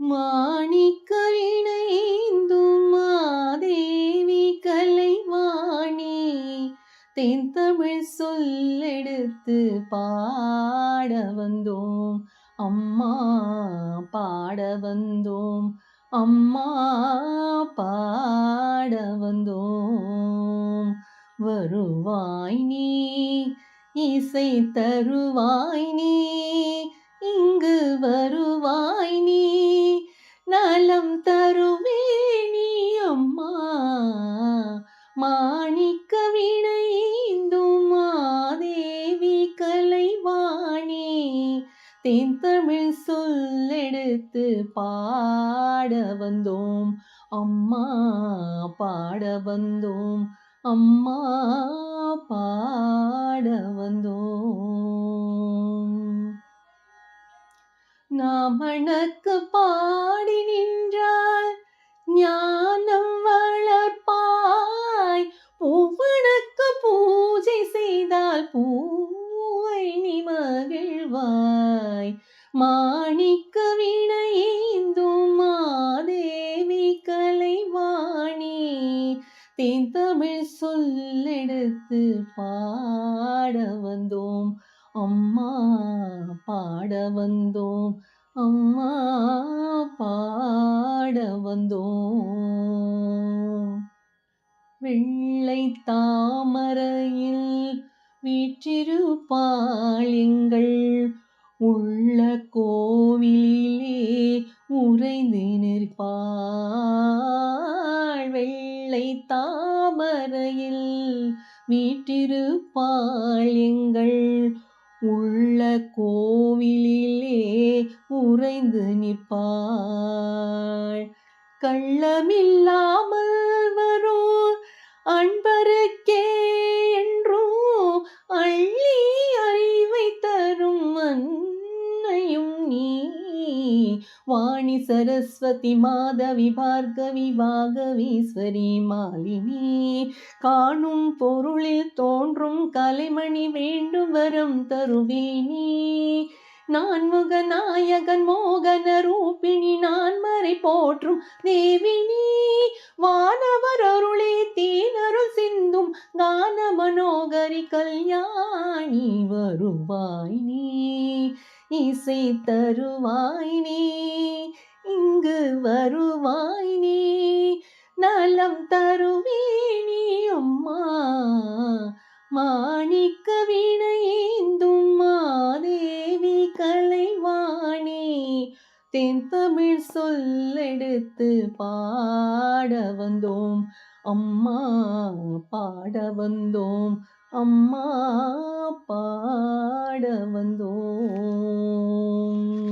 மாணிக்க வினைந்தும் மாதேவி கலைவாணி. தென்தமிழ் சொல்லெடுத்து பாட வந்தோம். அம்மா பாட வந்தோம். அம்மா பாட வந்தோம். வருவாய் நீ இசை தருவாய் நீ. இங்கு வருவாய் நீ. நலம் தருவே நீ அம்மா. மாணிக்க வினைந்தும் மாதேவி கலைவாணி. தென் தமிழ் சொல்லெடுத்து பாட வந்தோம் அம்மா. பாட வந்தோம் அம்மா. பாட வந்தோம். நாமணக்கு பாடி நின்றாள் ஞானம் வளர்ப்பாய். பூவனுக்கு பூஜை செய்தால் பூவை நீ மகிழ்வாய். மாணிக்க வினையேந்தும் மாதேவி கலைவாணி. தென்தமிழ் சொல்லெடுத்து பாட வந்தோம் அம்மா. பாட வந்தோம். அம்மா பாட வந்தோம். வெள்ளை தாமரையில் வீற்றிருப்பாளிங்கள் உள்ள கோவிலிலே உறைந்து நிற்பாள். வெள்ளை தாமரையில் வீற்றிருப்பாள் எங்கள். உள்ள கோவிலிலே உறைந்து நிற்பாள். கள்ளமில்லாமல் வரும் அன்பருக்கே என்றும் அள்ளி வாணி சரஸ்வதி மாதவி பார்கவி வாகவீஸ்வரி மாலினி. காணும் பொருளில் தோன்றும் கலைமணி வேண்டும் வரம் தருவேனி. நான்முக நாயகன் மோகன ரூபிணி நான் மறை போற்றும் தேவினி. வானவர் அருளே தீனருள் சிந்தும் கான மனோகரி கல்யாணி வருவாய் நீ இசை தருவாய் நீ இங்கு வருவாய் நீ. நலம் தருவேணி அம்மா. மாணிக்க வினையேந்தும் மாதேவி கலைவாணி. தென்தமிழ் சொல்லெடுத்து பாட வந்தோம். அம்மா பாட வந்தோம். அம்மா பாட வந்தோம்.